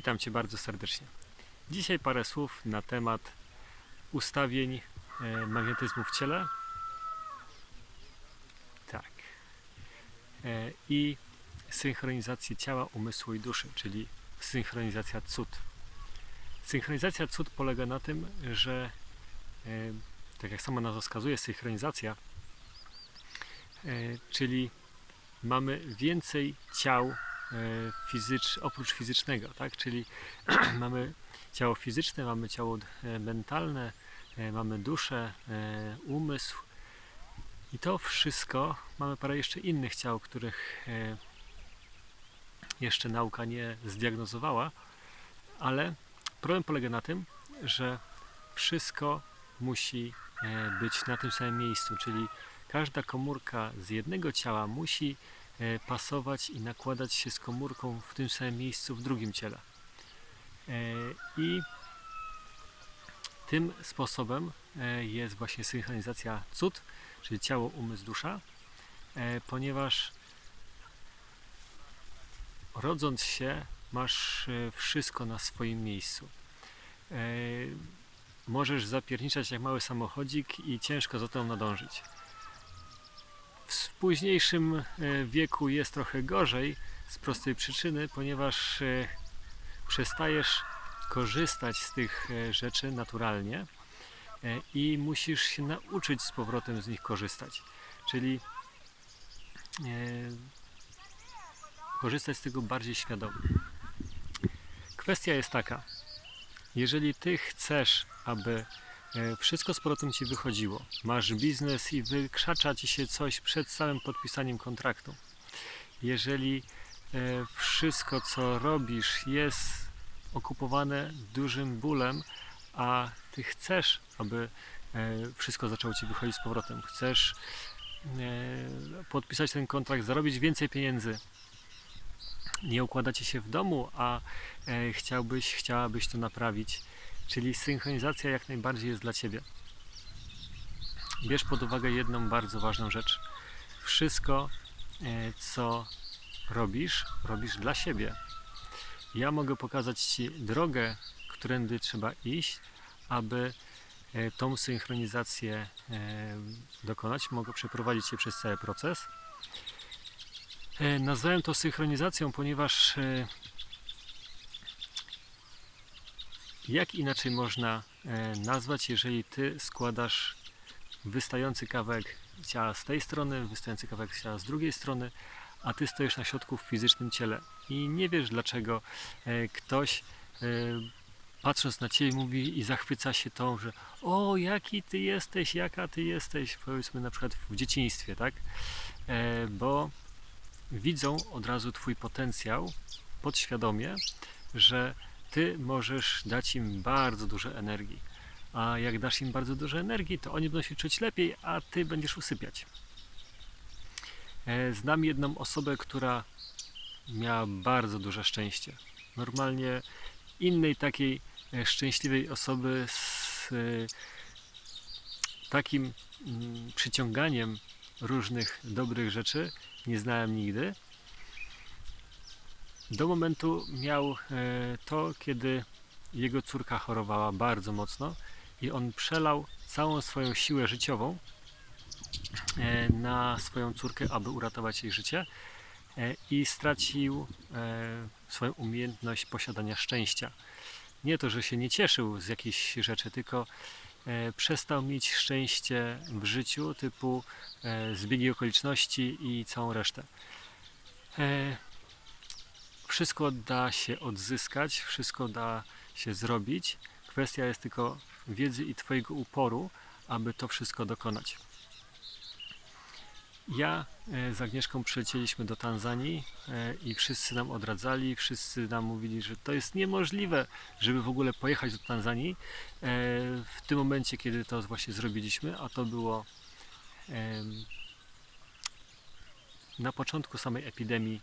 Witam Cię bardzo serdecznie. Dzisiaj parę słów na temat ustawień e, magnetyzmu w ciele. Tak. E, I synchronizacji ciała, umysłu i duszy, czyli synchronizacja cud. Synchronizacja cud polega na tym, że e, tak jak sama nazwa wskazuje, synchronizacja, czyli mamy więcej ciał fizycz, oprócz fizycznego, tak? Czyli mamy ciało fizyczne, mamy ciało e, mentalne, e, mamy duszę, e, umysł i to wszystko, mamy parę jeszcze innych ciał, których e, jeszcze nauka nie zdiagnozowała, ale problem polega na tym, że wszystko musi e, być na tym samym miejscu, czyli każda komórka z jednego ciała musi e, pasować i nakładać się z komórką w tym samym miejscu w drugim ciele. E, I tym sposobem e, jest właśnie synchronizacja cud, czyli ciało, umysł, dusza, e, ponieważ rodząc się masz e, wszystko na swoim miejscu. E, Możesz zapierniczać jak mały samochodzik i ciężko za tą nadążyć. W późniejszym e, wieku jest trochę gorzej z prostej przyczyny, ponieważ e, przestajesz korzystać z tych e, rzeczy naturalnie i musisz się nauczyć z powrotem z nich korzystać. Czyli korzystać z tego bardziej świadomie. Kwestia jest taka, jeżeli ty chcesz, aby wszystko z powrotem ci wychodziło, masz biznes i wykrzacza ci się coś przed samym podpisaniem kontraktu, jeżeli e, wszystko co robisz jest okupowane dużym bólem, a ty chcesz, aby e, wszystko zaczęło ci wychodzić z powrotem, chcesz e, podpisać ten kontrakt, zarobić więcej pieniędzy, nie układacie się w domu, a e, chciałbyś, chciałabyś to naprawić. Czyli synchronizacja jak najbardziej jest dla Ciebie. Bierz pod uwagę jedną bardzo ważną rzecz. Wszystko, e, co robisz, robisz dla siebie. Ja mogę pokazać Ci drogę, którędy trzeba iść, aby e, tą synchronizację e, dokonać. Mogę przeprowadzić Cię przez cały proces. Nazwałem to synchronizacją, ponieważ e, jak inaczej można e, nazwać, jeżeli ty składasz wystający kawałek ciała z tej strony, wystający kawałek ciała z drugiej strony, a ty stoisz na środku w fizycznym ciele i nie wiesz dlaczego e, ktoś e, patrząc na ciebie mówi i zachwyca się tą, że o jaki ty jesteś, jaka ty jesteś, powiedzmy na przykład w dzieciństwie, tak? Bo widzą od razu Twój potencjał podświadomie, że Ty możesz dać im bardzo dużo energii. A jak dasz im bardzo dużo energii, to oni będą się czuć lepiej, a Ty będziesz usypiać. E, Znam jedną osobę, która miała bardzo duże szczęście. Normalnie innej takiej e, szczęśliwej osoby z e, takim mm, przyciąganiem różnych dobrych rzeczy nie znałem nigdy. Do momentu miał e, to, kiedy jego córka chorowała bardzo mocno i on przelał całą swoją siłę życiową e, na swoją córkę, aby uratować jej życie e, i stracił swoją umiejętność posiadania szczęścia. Nie to, że się nie cieszył z jakichś rzeczy, tylko przestał mieć szczęście w życiu, typu zbiegi okoliczności i całą resztę. Wszystko da się odzyskać, wszystko da się zrobić. Kwestia jest tylko wiedzy i Twojego uporu, aby to wszystko dokonać. Ja e, z Agnieszką przylecieliśmy do Tanzanii e, i wszyscy nam odradzali, wszyscy nam mówili, że to jest niemożliwe, żeby w ogóle pojechać do Tanzanii. E, W tym momencie, kiedy to właśnie zrobiliśmy, a to było na początku samej epidemii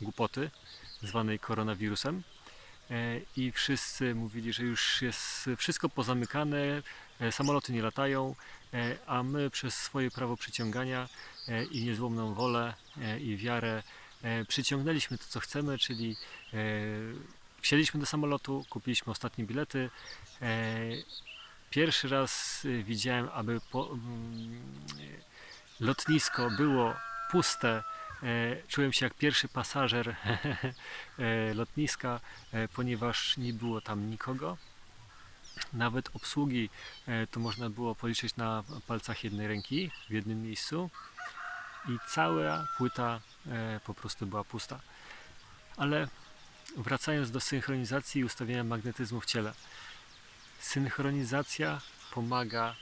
głupoty, zwanej koronawirusem. E, I wszyscy mówili, że już jest wszystko pozamykane, e, samoloty nie latają, e, a my przez swoje prawo przyciągania i niezłomną wolę i wiarę przyciągnęliśmy to, co chcemy, czyli wsiedliśmy do samolotu, kupiliśmy ostatnie bilety. Pierwszy raz widziałem, aby po, mm, lotnisko było puste. E, czułem się jak pierwszy pasażer e, lotniska, e, ponieważ nie było tam nikogo. Nawet obsługi to można było policzyć na palcach jednej ręki w jednym miejscu i cała płyta po prostu była pusta. Ale wracając do synchronizacji i ustawienia magnetyzmu w ciele. Synchronizacja pomaga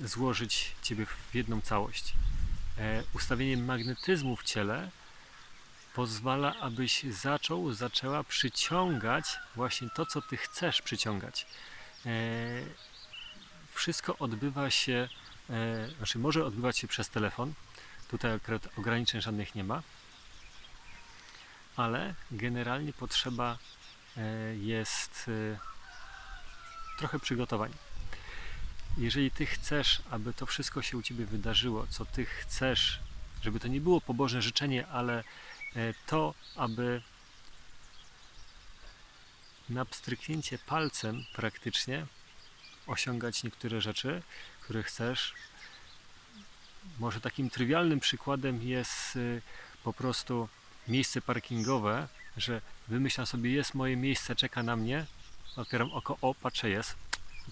złożyć Ciebie w jedną całość. E, ustawienie magnetyzmu w ciele pozwala, abyś zaczął, zaczęła przyciągać właśnie to, co Ty chcesz przyciągać. E, wszystko odbywa się, e, znaczy może odbywać się przez telefon. Tutaj akurat ograniczeń żadnych nie ma, ale generalnie potrzeba jest trochę przygotowań. Jeżeli Ty chcesz, aby to wszystko się u Ciebie wydarzyło, co Ty chcesz, żeby to nie było pobożne życzenie, ale e, to, aby na pstryknięcie palcem praktycznie osiągać niektóre rzeczy, które chcesz. Może takim trywialnym przykładem jest y, po prostu miejsce parkingowe, że wymyślam sobie, jest moje miejsce, czeka na mnie, otwieram oko, o, patrzę, jest,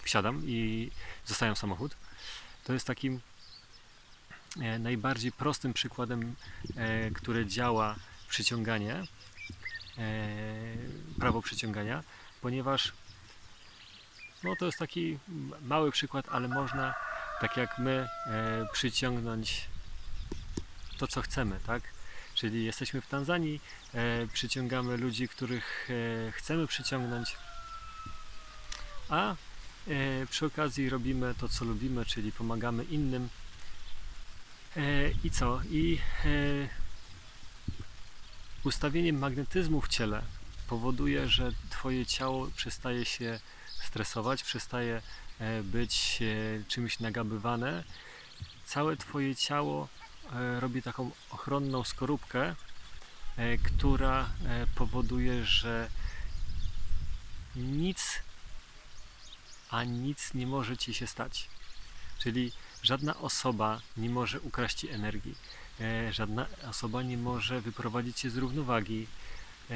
wsiadam i zostawiam samochód. To jest takim e, najbardziej prostym przykładem, e, które działa przyciąganie, e, prawo przyciągania, ponieważ no to jest taki mały przykład, ale można tak jak my przyciągnąć to, co chcemy, tak? Czyli jesteśmy w Tanzanii, przyciągamy ludzi, których chcemy przyciągnąć, a przy okazji robimy to, co lubimy, czyli pomagamy innym. E, I co? I e, ustawienie magnetyzmu w ciele powoduje, że Twoje ciało przestaje się stresować, przestaje e, być e, czymś nagabywane. Całe Twoje ciało e, robi taką ochronną skorupkę, e, która e, powoduje, że nic, a nic nie może Ci się stać. Czyli żadna osoba nie może ukraść Ci energii. E, Żadna osoba nie może wyprowadzić Cię z równowagi. E,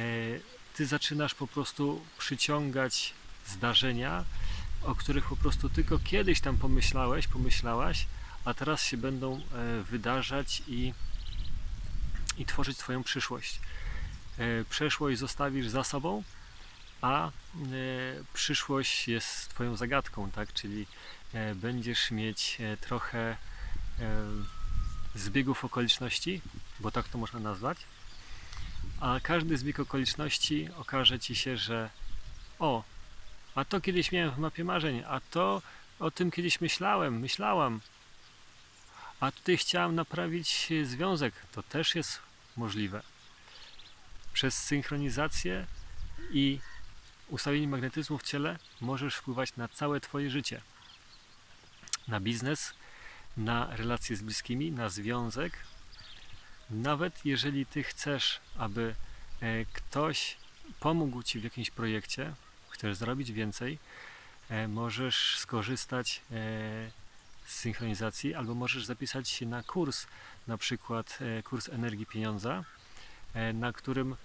Ty zaczynasz po prostu przyciągać zdarzenia, o których po prostu tylko kiedyś tam pomyślałeś, pomyślałaś, a teraz się będą e, wydarzać i, i tworzyć Twoją przyszłość. Przeszłość zostawisz za sobą, a e, przyszłość jest Twoją zagadką, tak? Czyli e, będziesz mieć e, trochę zbiegów okoliczności, bo tak to można nazwać, a każdy zbieg okoliczności okaże Ci się, że o, a to kiedyś miałem w mapie marzeń, a to o tym kiedyś myślałem, myślałam. A tutaj chciałam naprawić związek. To też jest możliwe. Przez synchronizację i ustawienie magnetyzmu w ciele możesz wpływać na całe Twoje życie. Na biznes, na relacje z bliskimi, na związek. Nawet jeżeli Ty chcesz, aby e, ktoś pomógł Ci w jakimś projekcie, chcesz zrobić więcej, e, możesz skorzystać e, z synchronizacji albo możesz zapisać się na kurs, na przykład kurs energii pieniądza, na którym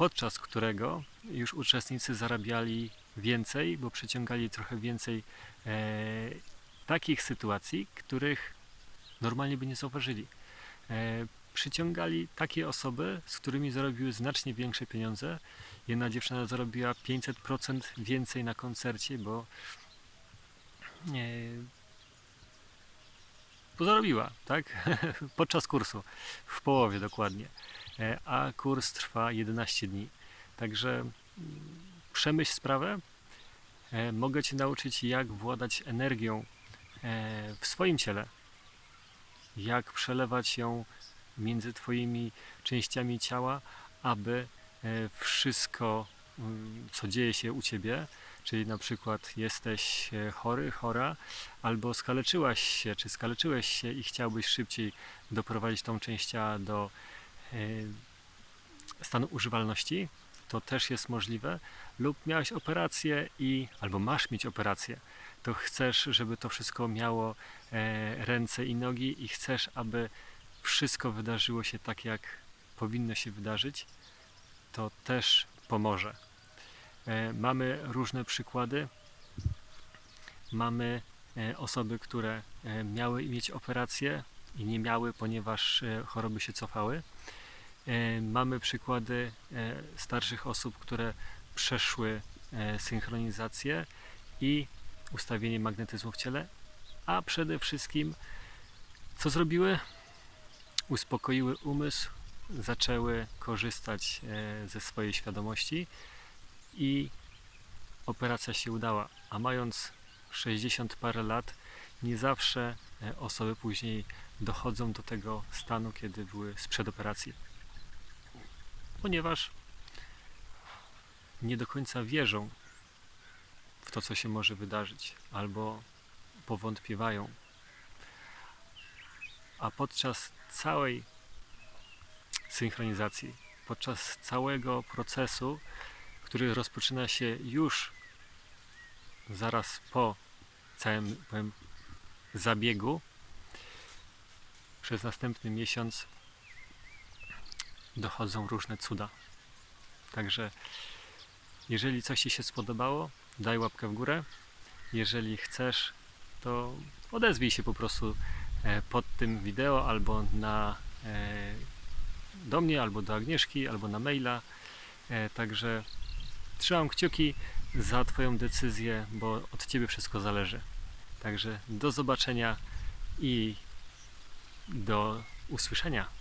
podczas którego już uczestnicy zarabiali więcej, bo przyciągali trochę więcej e, takich sytuacji, których normalnie by nie zauważyli. E, przyciągali takie osoby, z którymi zarobiły znacznie większe pieniądze. Jedna dziewczyna zarobiła 500% więcej na koncercie, bo e, bo zarobiła, tak? Podczas kursu, w połowie dokładnie. E, A kurs trwa 11 dni. Także mm, przemyśl sprawę. E, Mogę Cię nauczyć, jak władać energią e, w swoim ciele, jak przelewać ją między Twoimi częściami ciała, aby wszystko, mm, co dzieje się u Ciebie, czyli na przykład jesteś chory, chora, albo skaleczyłaś się, czy skaleczyłeś się i chciałbyś szybciej doprowadzić tą część ciała do stanu używalności, to też jest możliwe, lub miałeś operację i albo masz mieć operację, to chcesz, żeby to wszystko miało e, ręce i nogi i chcesz, aby wszystko wydarzyło się tak, jak powinno się wydarzyć, to też pomoże. E, mamy różne przykłady. Mamy e, osoby, które miały mieć operację i nie miały, ponieważ choroby się cofały. E, Mamy przykłady e, starszych osób, które przeszły e, synchronizację i ustawienie magnetyzmu w ciele, a przede wszystkim co zrobiły? Uspokoiły umysł, zaczęły korzystać ze swojej świadomości i operacja się udała. A mając 60 parę lat, nie zawsze osoby później dochodzą do tego stanu, kiedy były sprzed operacji. Ponieważ nie do końca wierzą w to, co się może wydarzyć, albo powątpiewają. A podczas całej synchronizacji, podczas całego procesu, który rozpoczyna się już zaraz po całym powiem, zabiegu, przez następny miesiąc dochodzą różne cuda. Także jeżeli coś Ci się spodobało, daj łapkę w górę. Jeżeli chcesz, to odezwij się po prostu e, pod tym wideo albo na e, do mnie, albo do Agnieszki, albo na maila. E, Także trzymam kciuki za Twoją decyzję, bo od Ciebie wszystko zależy. Także do zobaczenia i do usłyszenia.